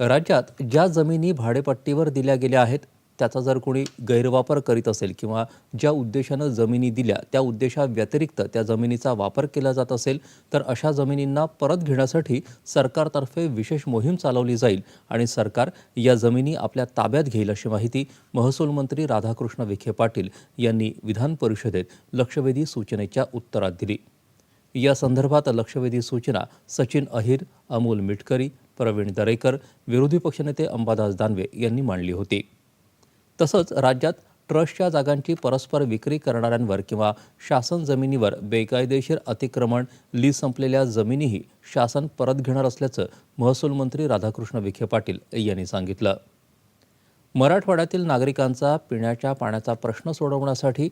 राज्यात ज्या जमिनी भाडेपट्टीवर दिल्या गेल्या आहेत त्याचा जर कोणी गैरवापर करीत असेल किंवा ज्या उद्देशानं जमिनी दिल्या त्या उद्देशाव्यतिरिक्त त्या जमिनीचा वापर केला जात असेल तर अशा जमिनींना परत घेण्यासाठी सरकारतर्फे विशेष मोहीम चालवली जाईल आणि सरकार या जमिनी आपल्या ताब्यात घेईल अशी माहिती महसूल मंत्री राधाकृष्ण विखे पाटील यांनी विधान परिषदेत लक्षवेधी सूचनेच्या उत्तरात दिली. या संदर्भात लक्षवेधी सूचना सचिन अहिर अमोल मिटकरी प्रवीण दरेकर विरोधी पक्षनेते अंबादास दानवे यांनी मांडली होती. तसंच राज्यात ट्रस्टच्या जागांची परस्पर विक्री करणाऱ्यांवर किंवा शासन जमिनीवर बेकायदेशीर अतिक्रमण लीज संपलेल्या जमिनीही शासन परत घेणार असल्याचं महसूल मंत्री राधाकृष्ण विखे पाटील यांनी सांगितलं. मराठवाड्यातील नागरिकांचा पिण्याच्या पाण्याचा प्रश्न सोडवण्यासाठी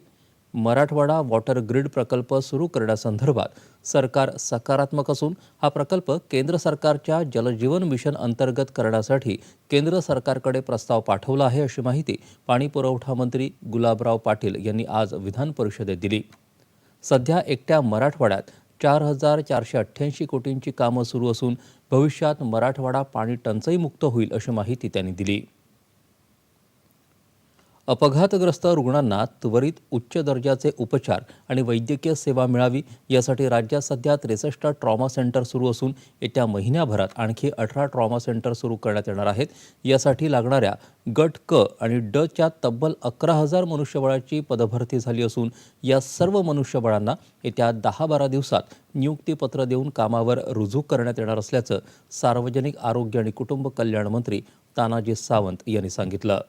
मराठवाडा वॉटर ग्रीड प्रकल्प सुरू करण्यासंदर्भात सरकार सकारात्मक असून हा प्रकल्प केंद्र सरकारच्या जलजीवन मिशन अंतर्गत करण्यासाठी केंद्र सरकारकडे प्रस्ताव पाठवला आहे अशी माहिती पाणी पुरवठा मंत्री गुलाबराव पाटील यांनी आज विधान परिषदेत दिली. सध्या एकट्या मराठवाड्यात चार हजार चारशे अठ्ठ्याऐंशी कोटींची कामं सुरू असून भविष्यात मराठवाडा पाणी टंचाईमुक्त होईल अशी माहिती त्यांनी दिली. अपघातग्रस्त रुग्णांना त्वरित उच्च दर्जाचे उपचार आणि वैद्यकीय सेवा मिळावी यासाठी राज्यात सध्या त्रेसष्ट ट्रॉमा सेंटर सुरू असून येत्या महिन्याभरात आणखी अठरा ट्रॉमा सेंटर सुरू करण्यात येणार आहेत. यासाठी लागणाऱ्या गट क आणि ड च्या तब्बल अकरा हजार मनुष्यबळाची पदभरती झाली असून या सर्व मनुष्यबळांना येत्या दहा बारा दिवसात नियुक्तीपत्र देऊन कामावर रुजू करण्यात येणार असल्याचं सार्वजनिक आरोग्य आणि कुटुंब कल्याण मंत्री तानाजी सावंत यांनी सांगितलं.